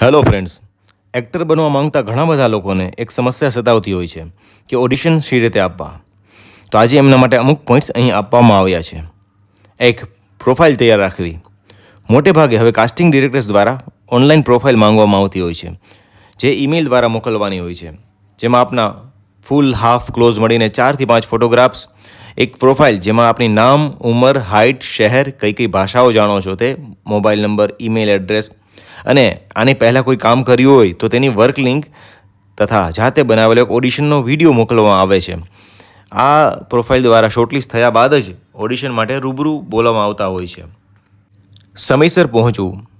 Hello friends actor બનવા માંગતા ઘણા બધા લોકોને એક સમસ્યા સતાવતી હોય છે કે ઓડિશન શી રીતે આપવા. તો આજે એમના માટે અમુક પોઈન્ટ્સ અહીં આપવામાં આવ્યા છે. એક પ્રોફાઇલ તૈયાર રાખવી. મોટે ભાગે હવે કાસ્ટિંગ ડિરેક્ટર્સ દ્વારા ઓનલાઈન પ્રોફાઇલ માંગવામાં આવતી હોય છે, જે ઈમેલ દ્વારા મોકલવાની હોય છે. જેમાં આપના ફૂલ હાફ ક્લોઝ મળીને ચારથી પાંચ ફોટોગ્રાફ્સ એક પ્રોફાઇલ જેમાં આપની નામ, ઉંમર હાઇટ શહેર કઈ કઈ ભાષાઓ જાણો છો તે મોબાઈલ નંબર ઈમેલ એડ્રેસ અને આની પહેલાં કોઈ કામ કર્યું હોય તો તેની વર્ક લિંક તથા જાતે બનાવેલો એક ઓડિશનનો વીડિયો મોકલવામાં આવે છે. આ પ્રોફાઇલ દ્વારા શોર્ટલિસ્ટ થયા બાદ જ ઓડિશન માટે રૂબરૂ બોલાવવામાં આવતા હોય છે. સમયસર પહોંચવું.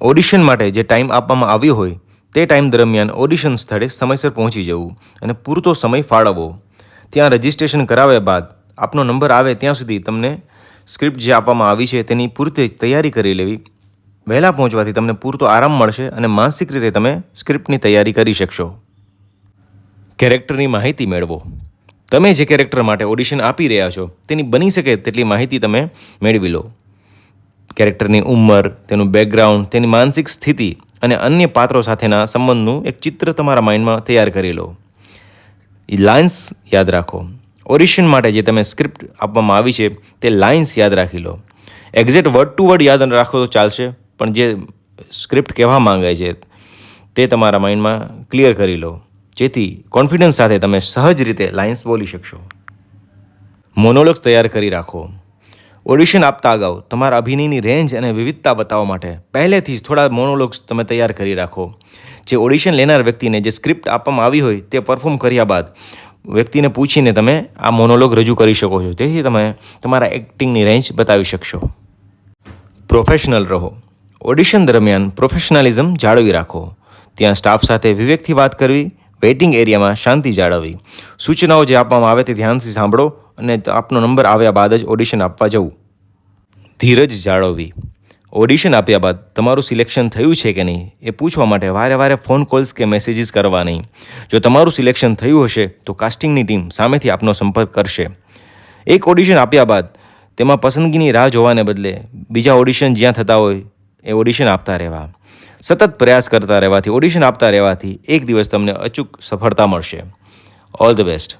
ઓડિશન માટે જે ટાઈમ આપવામાં આવ્યો હોય તે ટાઈમ દરમિયાન ઓડિશન સ્થળે સમયસર પહોંચી જવું અને પૂરતો સમય ફાળવવો. ત્યાં રજિસ્ટ્રેશન કરાવ્યા બાદ આપનો નંબર આવે ત્યાં સુધી તમને સ્ક્રિપ્ટ જે આપવામાં આવી છે તેની પૂરતી તૈયારી કરી લેવી વહેલા પહોંચવાથી તમને પૂરતો આરામ મળશે અને માનસિક રીતે તમે સ્ક્રિપ્ટની તૈયારી કરી શકશો. કેરેક્ટરની માહિતી મેળવો. તમે જે કેરેક્ટર માટે ઓડિશન આપી રહ્યા છો, તેની બની શકે તેટલી માહિતી તમે મેળવી લો. કેરેક્ટરની ઉંમર, તેનું બેકગ્રાઉન્ડ તેની માનસિક સ્થિતિ અને અન્ય પાત્રો સાથેના સંબંધનું એક ચિત્ર તમારા માઇન્ડમાં તૈયાર કરી લો. લાઇન્સ યાદ રાખો. ઓડિશન માટે જે તમે સ્ક્રિપ્ટ આપવામાં આવી છે, તે લાઇન્સ યાદ રાખી લો. એક્ઝેક્ટ વર્ડ ટુ વર્ડ યાદ રાખો તો ચાલશે. પણ જે સ્ક્રિપ્ટ કહેવા માંગે છે, તે તમારા માઇન્ડમાં ક્લિયર કરી લો. જેથી કોન્ફિડન્સ સાથે તમે સહજ રીતે લાઇન્સ બોલી શકશો. મોનોલોગ્સ તૈયાર કરી રાખો. ઓડિશન આપતા અગાઉ તમારા અભિનયની રેન્જ અને વિવિધતા બતાવવા માટે પહેલેથી જ થોડા મોનોલોગ્સ તમે તૈયાર કરી રાખો. જે ઓડિશન લેનાર વ્યક્તિને જે સ્ક્રિપ્ટ આપવામાં આવી હોય, તે પરફોર્મ કર્યા બાદ વ્યક્તિને પૂછીને તમે આ મોનોલોગ રજૂ કરી શકો છો. તેથી તમે તમારા એક્ટિંગની રેન્જ બતાવી શકશો. પ્રોફેશનલ રહો. ઓડિશન દરમિયાન પ્રોફેશનલિઝમ જાળવી રાખો. ત્યાં સ્ટાફ સાથે વિવેકથી વાત કરવી વેઇટિંગ એરિયામાં શાંતિ જાળવવી. સૂચનાઓ જે આપવામાં આવે તે ધ્યાનથી સાંભળો અને આપનો નંબર આવ્યા બાદ જ ઓડિશન આપવા જવું. ધીરજ જાળવવી. ઓડિશન આપ્યા બાદ તમારું સિલેક્શન થયું છે કે નહીં, એ પૂછવા માટે વારે વારે ફોન કોલ્સ કે મેસેજીસ કરવા નહીં જો તમારું સિલેક્શન થયું હશે, તો કાસ્ટિંગની ટીમ સામેથી આપનો સંપર્ક કરશે. એક ઓડિશન આપ્યા બાદ તેમાં પસંદગીની રાહ જોવાને બદલે બીજા ઓડિશન જ્યાં થતા હોય એ ઓડિશન આપતા રહેવા. સતત પ્રયાસ કરતા રહેવાથી ઓડિશન આપતા રહેવાથી એક દિવસ તમને અચૂક સફળતા મળશે. All the best